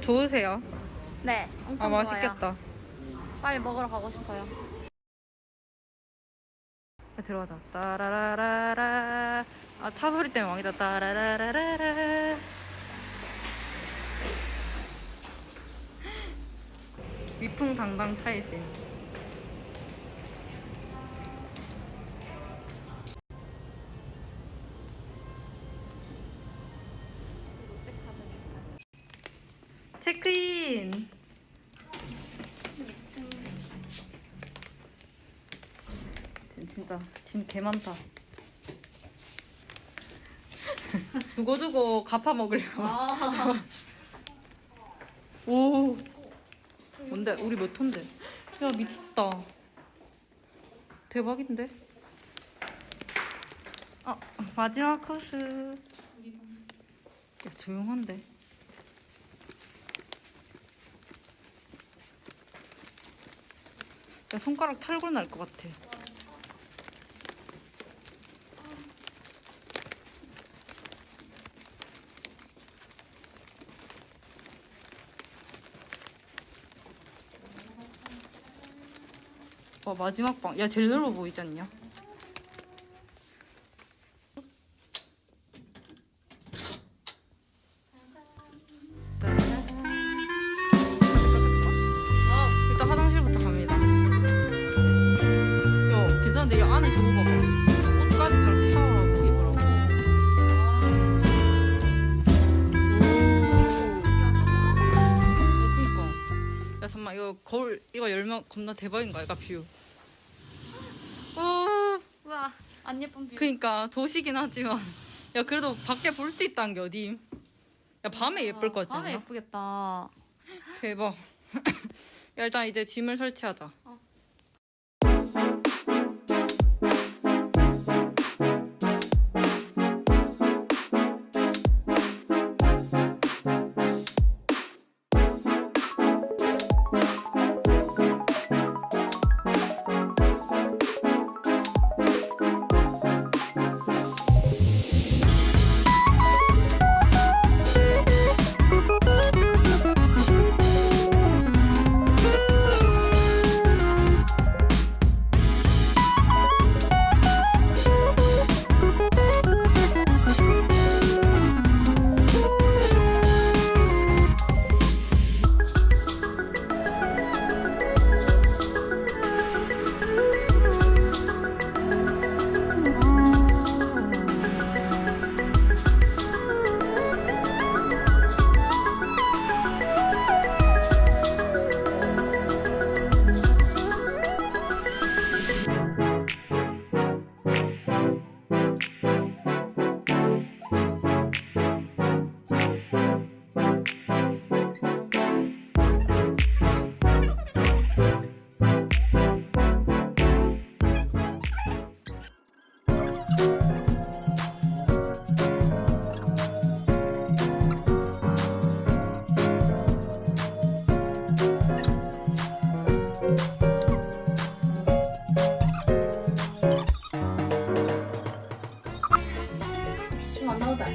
좋으세요? 네, 엄청 아 좋아요. 맛있겠다. 빨리 먹으러 가고 싶어요. 들어가자. 따라라라라. 아 차 소리 때문에 왕이다. 따라라라라 위풍당당 차이지. 체크인. 진- 진짜 짐 개 많다. 두고두고 갚아 먹으려고. 아, 오. 뭔데? 우리 몇 톤데? 야 미쳤다. 대박인데? 아 마지막 코스. 야 조용한데. 야 손가락 탈골 날 것 같아. 와 마지막 방. 야 제일 넓어 보이지 않냐? 아, 일단 화장실부터 갑니다. 야 괜찮은데 이 안에 저거 봐봐. 옷까지 저렇게 샤워하고 입으라고. 오. 그니까. 야 잠만 이거 겁나 뷰. 오. 우와, 안 예쁜 뷰. 그니까 도시긴 하지만 야 그래도 밖에 볼 수 있다는 게 어디? 야 밤에 예쁠 것 같지 밤에? 예쁘겠다. 대박. 야 일단 이제 짐을 설치하자. 안 나오다.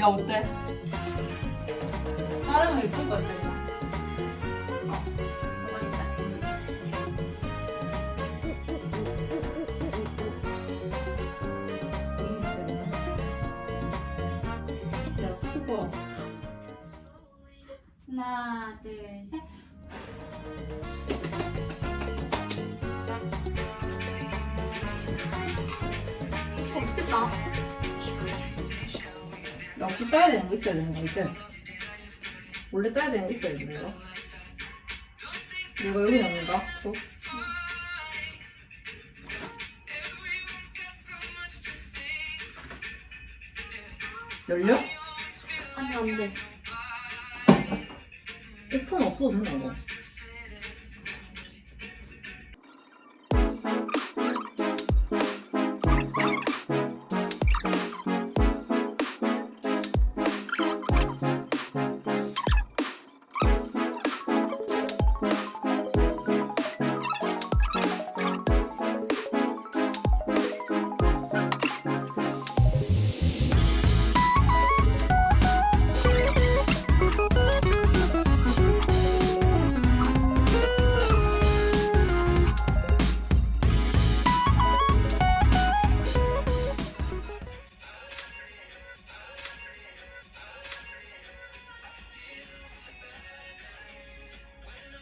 야 어때? 다른 거 예쁠 것 같아. 하나, 둘, 셋. 야 혹시 따야 되는 거 있어야 되는 거 있지? 원래 따야 되는 거 있어야 되는 거? 이거 여기 넣는가? 또? 열려? 안 돼, 안 돼. 오픈 없어도 된다 이거.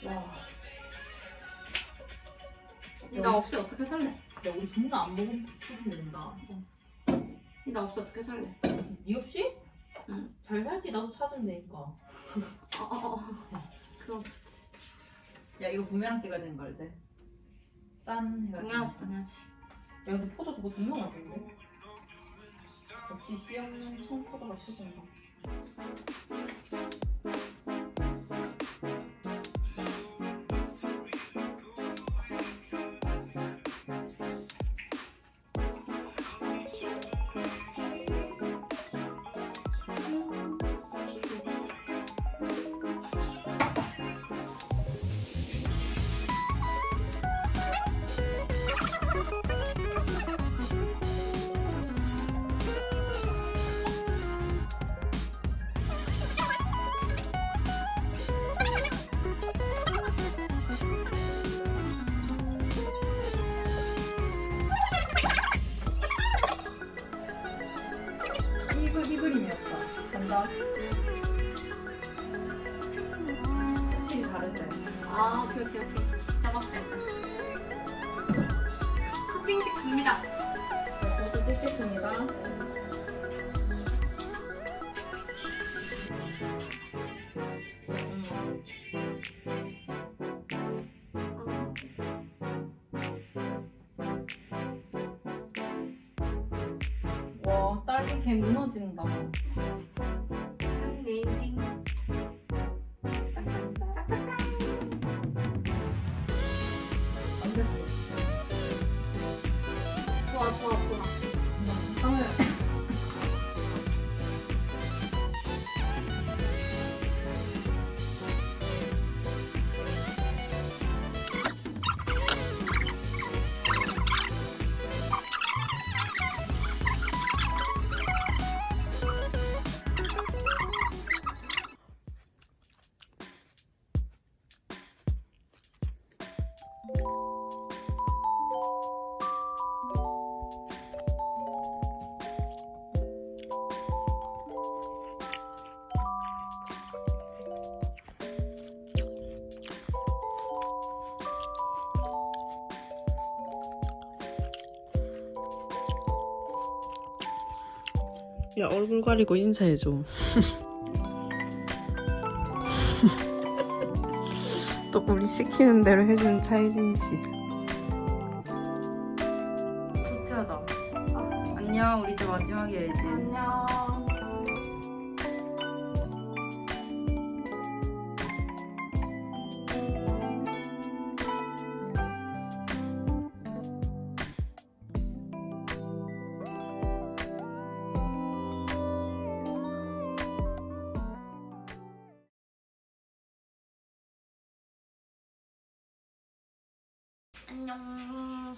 와. 나 없이 어떻게 살래? 야 우리 존나 안 먹으면 기분 된다. 나 없이 어떻게 살래? 니 없이? 응. 잘 살지 나도 찾으면 되니까. 어 어 어 그거 야 이거 부메랑 찍어야 되는 거 알지? 짠 해가지고. 당연하지 당연하지 야 근데 포도 저거 존나 맛있는데? 역시 씨 없는 청포도가 최고인가. 확실히 다르대. 아 오케이 오케이 잡았다 일단 커팅식 준비다 저도 찍겠습니다. 와 딸기 개 무너진다. 야 얼굴 가리고 인사해줘 또 우리 시키는 대로 해주는 차이진 씨 초췌하다. 안녕 우리 이제 마지막이야 이제. 안녕 안녕